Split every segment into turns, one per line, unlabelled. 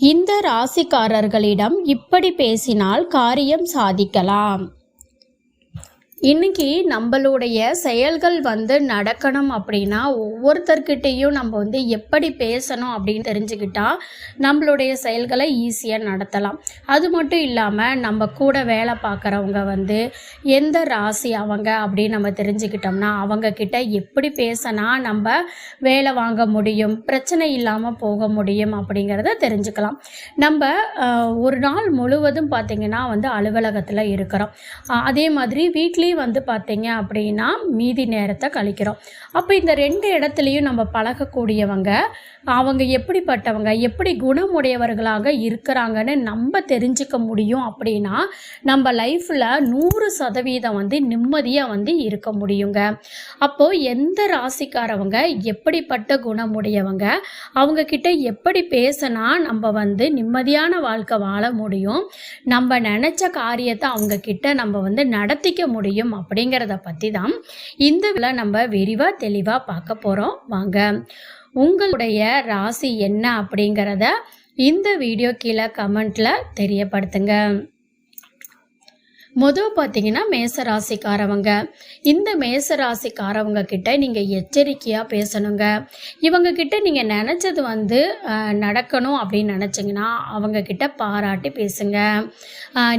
இந்த ராசிக்காரர்களிடம் இப்படி பேசினால் காரியம் சாதிக்கலாம். இன்னைக்கு நம்மளுடைய செயல்கள் வந்து நடக்கணும் அப்படின்னா ஒவ்வொருத்தர்கிட்டையும் நம்ம வந்து எப்படி பேசணும் அப்படின்னு தெரிஞ்சுக்கிட்டா நம்மளுடைய செயல்களை ஈஸியாக நடத்தலாம். அது மட்டும் இல்லாமல் நம்ம கூட வேலை பார்க்குறவங்க வந்து எந்த ராசி அவங்க அப்படின்னு நம்ம தெரிஞ்சுக்கிட்டோம்னா அவங்க கிட்ட எப்படி பேசினா நம்ம வேலை வாங்க முடியும் பிரச்சனை இல்லாமல் போக முடியும் அப்படிங்கிறத தெரிஞ்சுக்கலாம். நம்ம ஒரு நாள் முழுவதும் பார்த்திங்கன்னா வந்து அலுவலகத்தில் இருக்கிறோம். அதே மாதிரி வீட்லேயும் வந்து பார்த்தீங்க அப்படின்னா மீதி நேரத்தை கழிக்கிறோம். அப்போ இந்த ரெண்டு இடத்துலையும் நம்ம பழகக்கூடியவங்க அவங்க எப்படிப்பட்டவங்க எப்படி குணமுடையவர்களாக இருக்கிறாங்கன்னு நம்ம தெரிஞ்சுக்க முடியும் அப்படின்னா நம்ம லைஃப்பில் நூறு சதவீதம் வந்து நிம்மதியாக வந்து இருக்க முடியுங்க. அப்போது எந்த ராசிக்காரவங்க எப்படிப்பட்ட குணமுடையவங்க அவங்க கிட்ட எப்படி பேசினா நம்ம வந்து நிம்மதியான வாழ்க்கை வாழ முடியும் நம்ம நினச்ச காரியத்தை அவங்க கிட்ட நம்ம வந்து நடத்திக்க முடியும் அப்படிங்கிறத பற்றி தான் இந்த விழா நம்ம விரிவாக தெளிவாக பார்க்க போகிறோம் வாங்க. உங்களுடைய ராசி என்ன அப்படிங்கிறத இந்த வீடியோ கீழே கமெண்ட்டில் தெரியப்படுத்துங்க. முதல் பார்த்தீங்கன்னா மேச ராசிக்காரவங்க இந்த மேச ராசிக்காரவங்க கிட்ட நீங்கள் எச்சரிக்கையாக பேசணுங்க. இவங்க கிட்ட நீங்கள் நினச்சது வந்து நடக்கணும் அப்படின்னு நினச்சிங்கன்னா அவங்க கிட்ட பாராட்டி பேசுங்க.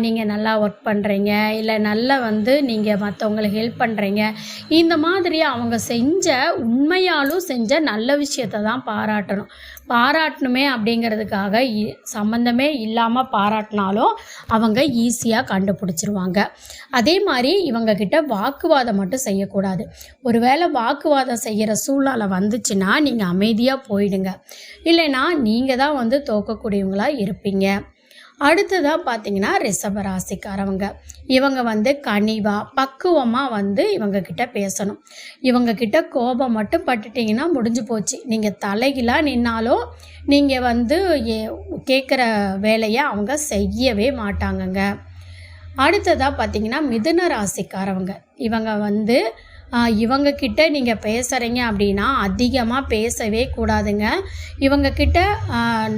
நீங்கள் நல்லா ஒர்க் பண்ணுறீங்க இல்லை நல்லா வந்து நீங்கள் மற்றவங்களுக்கு ஹெல்ப் பண்ணுறீங்க இந்த மாதிரி அவங்க செஞ்ச உண்மையாலும் செஞ்ச நல்ல விஷயத்தை தான் பாராட்டணும். பாராட்டணுமே அப்படிங்கிறதுக்காக இ- சம்மந்தமே இல்லாமல் பாராட்டினாலும் அவங்க ஈஸியாக கண்டுபிடிச்சிருவாங்க. அதே மாதிரி இவங்கக்கிட்ட வாக்குவாதம் மட்டும் செய்யக்கூடாது. ஒருவேளை வாக்குவாதம் செய்கிற சூழ்நிலை வந்துச்சுன்னா நீங்கள் அமைதியாக போயிடுங்க. இல்லைன்னா நீங்கள் தான் வந்து தோக்கக்கூடியவங்களாக இருப்பீங்க. அடுத்ததாக பார்த்தீங்கன்னா ரிஷப ராசிக்காரவங்க. இவங்க வந்து கனிவாக பக்குவமாக வந்து இவங்கக்கிட்ட பேசணும். இவங்கக்கிட்ட கோபம் மட்டும் பட்டுட்டிங்கன்னா முடிஞ்சு போச்சு. நீங்கள் தலைகீழாக நின்னாலும் நீங்கள் வந்து கேட்குற வேலையை அவங்க செய்யவே மாட்டாங்கங்க. அடுத்ததாக பார்த்தீங்கன்னா மிதுன ராசிக்காரவங்க. இவங்க வந்து இவங்கக்கிட்ட இவங்க கிட்ட நீங்கள் பேசுகிறீங்க அப்படின்னா அதிகமாக பேசவே கூடாதுங்க. இவங்க கிட்ட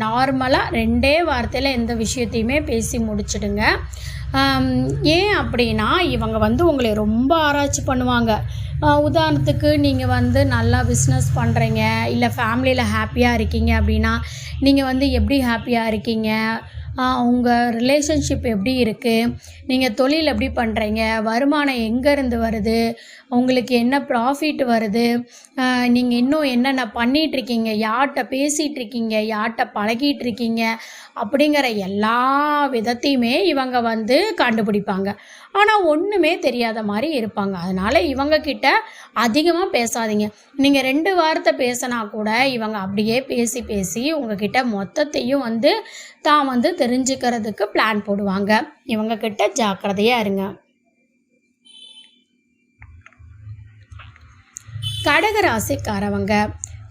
நார்மலாக ரெண்டே வார்த்தையில் எந்த விஷயத்தையுமே பேசி முடிச்சிடுங்க. ஏன் அப்படின்னா இவங்க வந்து உங்களை ரொம்ப ஆராய்ச்சி பண்ணுவாங்க. உதாரணத்துக்கு நீங்கள் வந்து நல்லா பிஸ்னஸ் பண்ணுறீங்க இல்லை ஃபேமிலியில் ஹாப்பியாக இருக்கீங்க அப்படின்னா நீங்கள் வந்து எப்படி ஹாப்பியாக இருக்கீங்க? உங்கள் ரிலேஷன்ஷிப் எப்படி இருக்குது நீங்கள் தொழில் எப்படி பண்ணுறீங்க வருமானம் எங்கேருந்து வருது? உங்களுக்கு என்ன ப்ராஃபிட் வருது? நீங்கள் இன்னும் என்னென்ன பண்ணிகிட்ருக்கீங்க யார்கிட்ட பேசிகிட்டு இருக்கீங்க? யார்கிட்ட பழகிட்டு இருக்கீங்க? அப்படிங்கிற எல்லா விதத்தையுமே இவங்க வந்து கண்டுபிடிப்பாங்க. ஆனால் ஒன்றுமே தெரியாத மாதிரி இருப்பாங்க. அதனால் இவங்கக்கிட்ட அதிகமாக பேசாதீங்க. நீங்கள் ரெண்டு வார்த்தை பேசினா கூட இவங்க அப்படியே பேசி பேசி உங்ககிட்ட மொத்தத்தையும் வந்து தான் வந்து தெரிஞ்சுக்கிறதுக்கு பிளான் போடுவாங்க. இவங்கக்கிட்ட ஜாக்கிரதையாக இருங்க. கடகராசிக்காரவங்க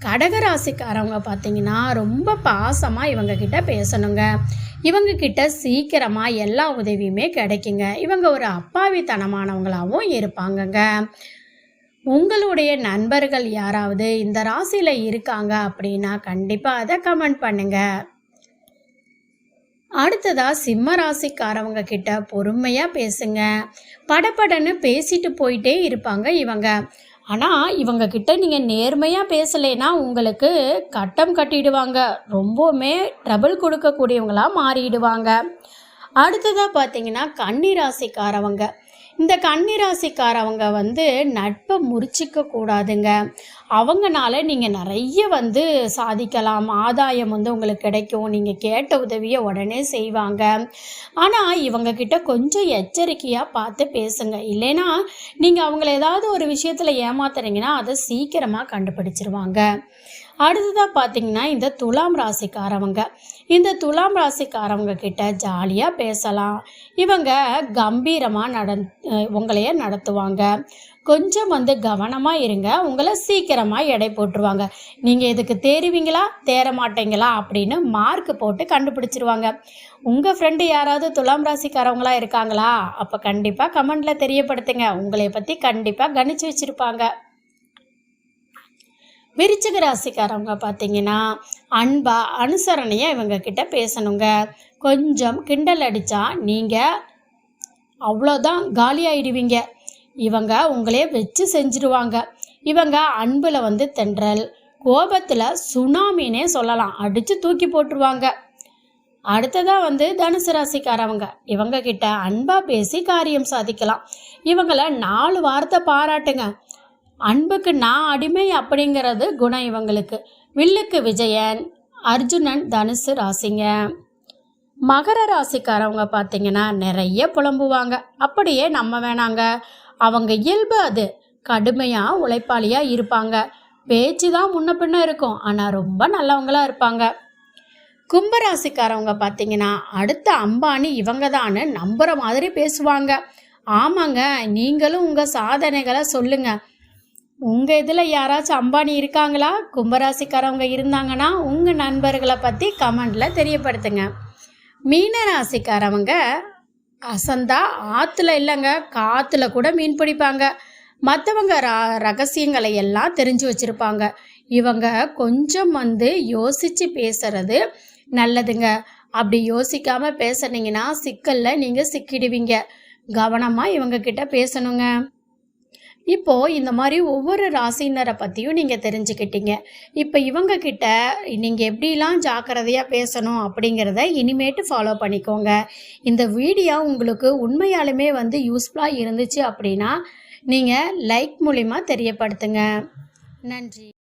கடகராசிக்காரவங்க பார்த்தீங்கன்னா ரொம்ப பாசமாக இவங்க கிட்ட பேசணுங்க. இவங்க கிட்ட சீக்கிரமாக எல்லா உதவியுமே கிடைக்குங்க. இவங்க ஒரு அப்பாவித்தனமானவங்களாகவும் இருப்பாங்கங்க. உங்களுடைய நண்பர்கள் யாராவது இந்த ராசியில் இருக்காங்க அப்படின்னா கண்டிப்பாக அதை கமெண்ட் பண்ணுங்க. அடுத்ததாக சிம்ம ராசிக்காரவங்க கிட்ட பொறுமையாக பேசுங்க. படபடன்னு பேசிட்டு போயிட்டே இருப்பாங்க இவங்க. ஆனால் இவங்க கிட்ட நீங்கள் நேர்மையாக பேசலைன்னா உங்களுக்கு கட்டம் கட்டிடுவாங்க. ரொம்பவுமே ட்ரபிள் கொடுக்கக்கூடியவங்களாக மாறிடுவாங்க. அடுத்ததாக பார்த்தீங்கன்னா கன்னி ராசிக்காரவங்க இந்த கன்னிராசிக்காரவங்க வந்து நட்பை முறிச்சிக்க கூடாதுங்க. அவங்கனால நீங்கள் நிறைய வந்து சாதிக்கலாம். ஆதாயம் வந்து உங்களுக்கு கிடைக்கும். நீங்கள் கேட்ட உதவியை உடனே செய்வாங்க. ஆனால் இவங்க கிட்ட கொஞ்சம் எச்சரிக்கையாக பார்த்து பேசுங்க. இல்லைன்னா நீங்கள் அவங்கள ஏதாவது ஒரு விஷயத்தில் ஏமாத்துறீங்கன்னா அதை சீக்கிரமாக கண்டுபிடிச்சிருவாங்க. அடுத்ததாக பார்த்தீங்கன்னா இந்த துலாம் ராசிக்காரவங்க. இந்த துலாம் ராசிக்காரவங்க கிட்ட ஜாலியாக பேசலாம். இவங்க கம்பீரமாக நட உங்களையே நடத்துவாங்க. கொஞ்சம் வந்து கவனமாக இருங்க. உங்களை சீக்கிரமாக எடை போட்டுருவாங்க. நீங்கள் இதுக்கு தேருவீங்களா? தேற மாட்டீங்களா? அப்படின்னு மார்க் போட்டு கண்டுபிடிச்சிருவாங்க. உங்கள் ஃப்ரெண்டு யாராவது துலாம் ராசிக்காரவங்களா இருக்காங்களா? அப்போ கண்டிப்பாக கமெண்டில் தெரியப்படுத்துங்க. உங்களை பற்றி கண்டிப்பாக கணிச்சு வச்சுருப்பாங்க. விருச்சிக ராசிக்காரவங்க பார்த்தீங்கன்னா அன்பா அனுசரணையாக இவங்க கிட்ட பேசணுங்க. கொஞ்சம் கிண்டல் அடித்தா நீங்கள் அவ்வளோதான் காலியாயிடுவீங்க இவங்க உங்களே வச்சு செஞ்சிருவாங்க. இவங்க அன்பில் வந்து தென்றல் கோபத்தில் சுனாமினே சொல்லலாம். அடித்து தூக்கி போட்டுருவாங்க. அடுத்ததாக வந்து தனுசு ராசிக்காரவங்க. இவங்க கிட்ட அன்பாக பேசி காரியம் சாதிக்கலாம். இவங்கள நாலு வார்த்தை பாராட்டுங்க. அன்புக்கு நான் அடிமை அப்படிங்கிறது குணம் இவங்களுக்கு. வில்லுக்கு விஜயன் அர்ஜுனன் தனுசு ராசிங்க. மகர ராசிக்காரவங்க பார்த்தீங்கன்னா நிறைய புலம்புவாங்க. அப்படியே நம்ம வேணாங்க. அவங்க இயல்பு அது. கடுமையாக உழைப்பாளியாக இருப்பாங்க. பேச்சு தான் முன்ன பின்ன இருக்கும். ஆனால் ரொம்ப நல்லவங்களாக இருப்பாங்க. கும்பராசிக்காரவங்க பார்த்தீங்கன்னா அடுத்த அம்பானி இவங்க தான்னு நம்புகிற மாதிரி பேசுவாங்க. ஆமாங்க நீங்களும் உங்கள் சாதனைகளை சொல்லுங்கள் உங்கள் இதில் யாராச்சும் அம்பானி இருக்காங்களா? கும்பராசிக்காரவங்க இருந்தாங்கன்னா உங்கள் நண்பர்களை பற்றி கமெண்டில் தெரியப்படுத்துங்க. மீன ராசிக்காரவங்க அசந்தா ஆற்றுல இல்லைங்க காற்றுல கூட மீன் பிடிப்பாங்க. மற்றவங்க ர ரகசியங்களை எல்லாம் தெரிஞ்சு வச்சுருப்பாங்க. இவங்க கொஞ்சம் வந்து யோசித்து பேசுறது நல்லதுங்க. அப்படி யோசிக்காமல் பேசுனீங்கன்னா சிக்கலில் நீங்கள் சிக்கிடுவீங்க. கவனமாக இவங்க கிட்ட பேசணுங்க. இப்போ இந்த மாதிரி ஒவ்வொரு ராசினரை பற்றியும் நீங்கள் தெரிஞ்சுக்கிட்டீங்க. இப்போ இவங்க கிட்ட நீங்கள் எப்படிலாம் ஜாக்கிரதையாக பேசணும் அப்படிங்கிறத இனிமேட்டு ஃபாலோ பண்ணிக்கோங்க. இந்த வீடியோ உங்களுக்கு உண்மையாலுமே வந்து யூஸ்ஃபுல்லாக இருந்துச்சு அப்படின்னா நீங்கள் லைக் மூலிமா தெரியப்படுத்துங்க. நன்றி.